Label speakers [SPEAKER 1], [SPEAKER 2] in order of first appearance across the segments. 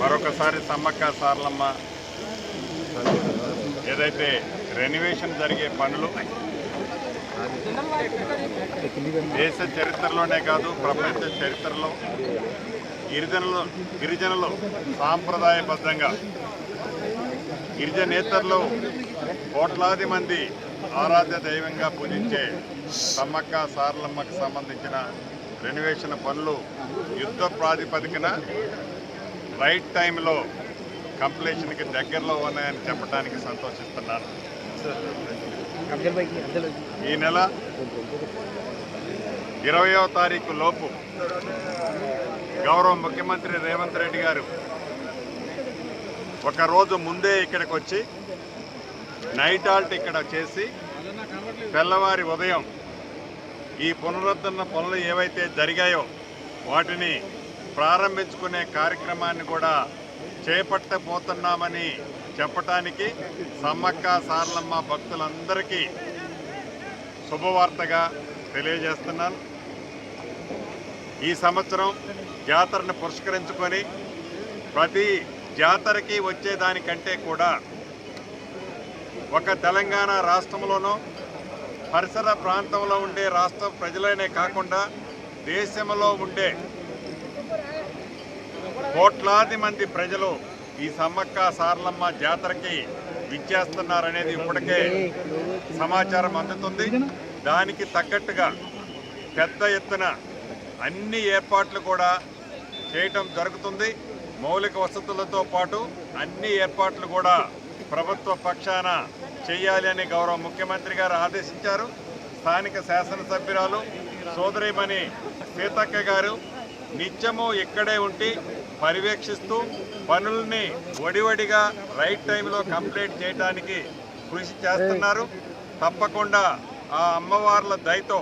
[SPEAKER 1] మరొకసారి సమ్మక్క సార్లమ్మ ఏదైతే రెనివేషన్ జరిగే పనులు దేశ చరిత్రలోనే కాదు ప్రపంచ చరిత్రలో గిరిజనులు గిరిజనులు సాంప్రదాయబద్ధంగా గిరిజనేతరులు కోట్లాది మంది ఆరాధ్య దైవంగా పూజించే సమ్మక్క సారలమ్మకు సంబంధించిన రెనోవేషన్ పనులు యుద్ధ ప్రాతిపదికన రైట్ టైంలో కంప్లీషన్కి దగ్గరలో ఉన్నాయని చెప్పడానికి సంతోషిస్తున్నాను. ఈ నెల ఇరవయో తారీఖు లోపు గౌరవ ముఖ్యమంత్రి రేవంత్ రెడ్డి గారు ఒకరోజు ముందే ఇక్కడికి వచ్చి నైట్ హాల్ట్ ఇక్కడ చేసి తెల్లవారి ఉదయం ఈ పునరుద్ధరణ పనులు ఏవైతే జరిగాయో వాటిని ప్రారంభించుకునే కార్యక్రమాన్ని కూడా చేపట్టబోతున్నామని చెప్పటానికి సమ్మక్క సారలమ్మ భక్తులందరికీ శుభవార్తగా తెలియజేస్తున్నాను. ఈ సంవత్సరం జాతరను పురస్కరించుకొని ప్రతి జాతరకి వచ్చేదానికంటే కూడా ఒక తెలంగాణ రాష్ట్రంలోనూ పరిసర ప్రాంతంలో ఉండే రాష్ట్ర ప్రజలనే కాకుండా దేశంలో ఉండే కోట్లాది మంది ప్రజలు ఈ సమ్మక్క సారలమ్మ జాతరకి విచ్చేస్తున్నారనేది ఇప్పటికే సమాచారం అందుతుంది. దానికి తగ్గట్టుగా పెద్ద ఎత్తున అన్ని ఏర్పాట్లు కూడా చేయటం జరుగుతుంది. మౌలిక వసతులతో పాటు అన్ని ఏర్పాట్లు కూడా ప్రభుత్వ పక్షాన చేయాలి అని గౌరవ ముఖ్యమంత్రి గారు ఆదేశించారు. స్థానిక శాసనసభ్యురాలు సోదరిమణి సీతక్క గారు నిత్యము ఇక్కడే ఉండి పర్యవేక్షిస్తూ పనుల్ని వడివడిగా రైట్ టైంలో కంప్లీట్ చేయడానికి కృషి చేస్తున్నారు. తప్పకుండా ఆ అమ్మవార్ల దయతో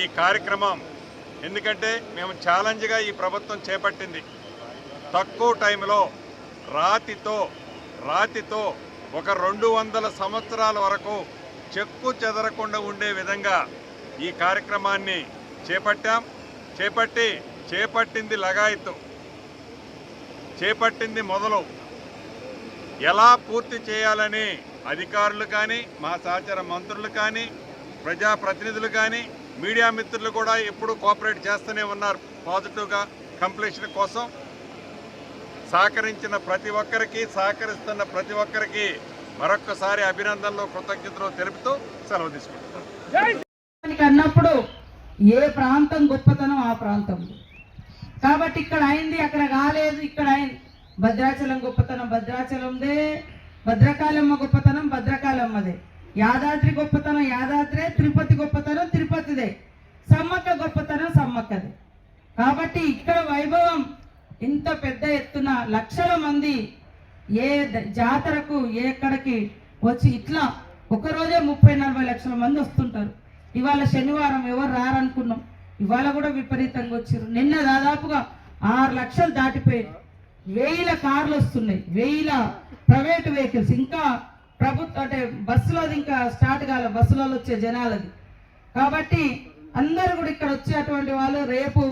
[SPEAKER 1] ఈ కార్యక్రమం ఎందుకంటే మేము ఛాలెంజ్గా ఈ ప్రభుత్వం చేపట్టింది. తక్కువ టైంలో రాతితో రాతితో ఒక రెండు వందల సంవత్సరాల వరకు చెక్కు చెదరకుండా ఉండే విధంగా ఈ కార్యక్రమాన్ని చేపట్టాం. చేపట్టి చేపట్టింది లగాయత్తు. చేపట్టింది మొదలు. ఎలా పూర్తి చేయాలని అధికారులు కానీ మా సహచర మంత్రులు కానీ ప్రజాప్రతినిధులు కానీ మీడియా మిత్రులు కూడా ఎప్పుడూ కోఆపరేట్ చేస్తూనే ఉన్నారు. పాజిటివ్గా కంప్లీషన్ కోసం. సహకరించిన ప్రతి ఒక్కరికి సహకరిస్తున్న ప్రతి ఒక్కరికి మరొక్కసారి అభినందనలు కృతజ్ఞతలు తెలుపుతూ సెలవు తీసుకుంటున్నాను
[SPEAKER 2] దానికి అన్నప్పుడు ఏ ప్రాంతం గొప్పతనం ఆ ప్రాంతం. కాబట్టి ఇక్కడ అయింది అక్కడ కాలేదు ఇక్కడ అయింది. భద్రాచలం గొప్పతనం భద్రాచలందే భద్రకాళమ్మ గొప్పతనం భద్రకాళమ్మదే. యాదాద్రి గొప్పతనం యాదాద్రే తిరుపతి గొప్పతనం తిరుపతిదే. సమ్మక్క గొప్పతనం సమ్మక్కదే. కాబట్టి ఇక్కడ వైభవం ఇంత పెద్ద ఎత్తున లక్షల మంది ఏ జాతరకు ఎక్కడికి వచ్చి ఇట్లా ఒకరోజే ముప్పై నలభై లక్షల మంది వస్తుంటారు. ఇవాళ శనివారం ఎవరు రారనుకున్నాం. ఇవాళ కూడా విపరీతంగా వచ్చారు నిన్న దాదాపుగా ఆరు లక్షలు దాటిపోయారు వేల కార్లు వస్తున్నాయి. వేల ప్రైవేట్ వెహికల్స్. ఇంకా ప్రభుత్వ అంటే బస్సులోది ఇంకా స్టార్ట్ కాల. బస్సులలో వచ్చే జనాలది కాబట్టి అందరూ కూడా ఇక్కడ వచ్చేటువంటి వాళ్ళు రేపు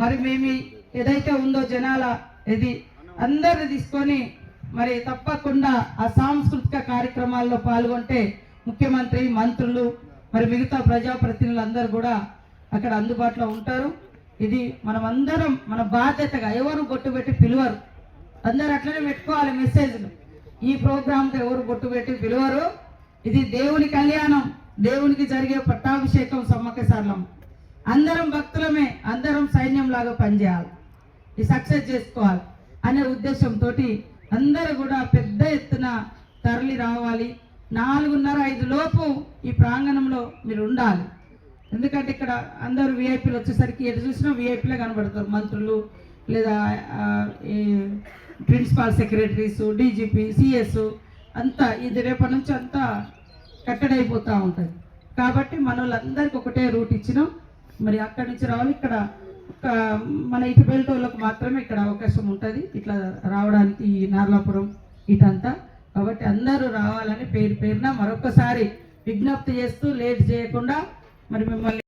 [SPEAKER 2] మరి మేము ఏదైతే ఉందో జనాల ఇది అందరిని తీసుకొని మరి తప్పకుండా ఆ సాంస్కృతిక కార్యక్రమాల్లో పాల్గొంటే ముఖ్యమంత్రి మంత్రులు మరి మిగతా ప్రజాప్రతినిధులు అందరూ కూడా అక్కడ అందుబాటులో ఉంటారు. ఇది మనం అందరం మన బాధ్యతగా ఎవరు గొట్టు పెట్టి పిలువరు. అందరు అట్లనే పెట్టుకోవాలి మెసేజ్లు. ఈ ప్రోగ్రాంకి ఎవరు బొట్టు పెట్టి పిలువరు. ఇది దేవుని కళ్యాణం దేవునికి జరిగే పట్టాభిషేకం సమ్మక్క సార్లం అందరం భక్తులమే అందరం సై లాగా పనిచేయాలి. ఈ సక్సెస్ చేసుకోవాలి అనే ఉద్దేశంతో అందరూ కూడా పెద్ద ఎత్తున తరలి రావాలి. నాలుగున్నర ఐదు లోపు ఈ ప్రాంగణంలో మీరు ఉండాలి. ఎందుకంటే ఇక్కడ అందరూ విఐపీలు వచ్చేసరికి ఎటు చూసినా విఐపీలే కనబడతారు. మంత్రులు లేదా ఈ ప్రిన్సిపాల్ సెక్రటరీస్ డీజీపీ సిఎస్ అంతా ఇది రేపటి నుంచి అంతా కట్టడైపోతూ ఉంటుంది. కాబట్టి మన వాళ్ళందరికీ ఒకటే రూట్ ఇచ్చినాం. మరి అక్కడి నుంచి రావాలి. ఇక్కడ మన ఇటు వాళ్ళకు మాత్రమే ఇక్కడ అవకాశం ఉంటుంది. ఇట్లా రావడానికి ఈ నార్లాపురం ఇటంతా. కాబట్టి అందరూ రావాలని పేరు పేరున మరొకసారి విజ్ఞప్తి చేస్తూ లేట్ చేయకుండా మరి మిమ్మల్ని